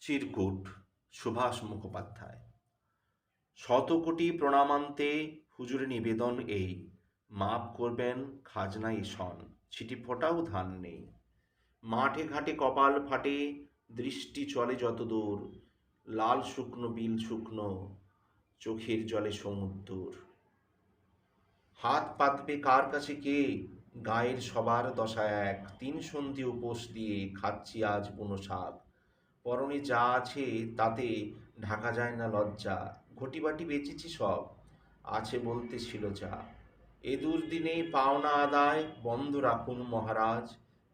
চিরকুট সুভাষ মুখোপাধ্যায়। শত কোটি প্রণামান্তে হুজুর নিবেদন এই। মাপ করবেন খাজনা ঈশন ছিটি ফোটাও ধান নেই। মাঠে ঘাটে কপাল ফাটে, দৃষ্টি চলে যত দূর। লাল শুকনো বিল শুকনো, চোখের জলে সমুদ্র হাত পাতবে কার কাছে কে? গায়ের সবার দশা এক। তিন সন্ধি উপোস দিয়ে খাচ্ছি আজ বুনো শাক। পরনে যা আছে তাতে ঢাকা যায় না লজ্জা। ঘটিবাটি বেচেছি সব, আছে বলতে ছিল যা। এ দুর্দিনে পাওনা আদায় বন্ধ রাখুন মহারাজ,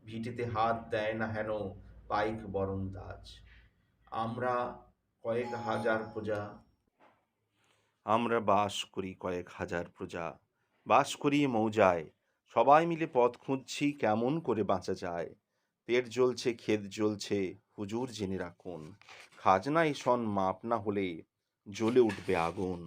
ভিটেতে হাত দেয় না হেন পাইক বরন্দাজ আমরা কয়েক হাজার প্রজা। আমরা বাস করি কয়েক হাজার প্রজা। বাস করি মৌজায়, সবাই মিলে পথ খুঁজছি কেমন করে বাঁচা যায়। পেট জ্বলছে ক্ষেত জ্বলছে হুজুর জেনে রাখুন খাজনা ঈশন মাপ না হলে জ্বলে উঠবে আগুন।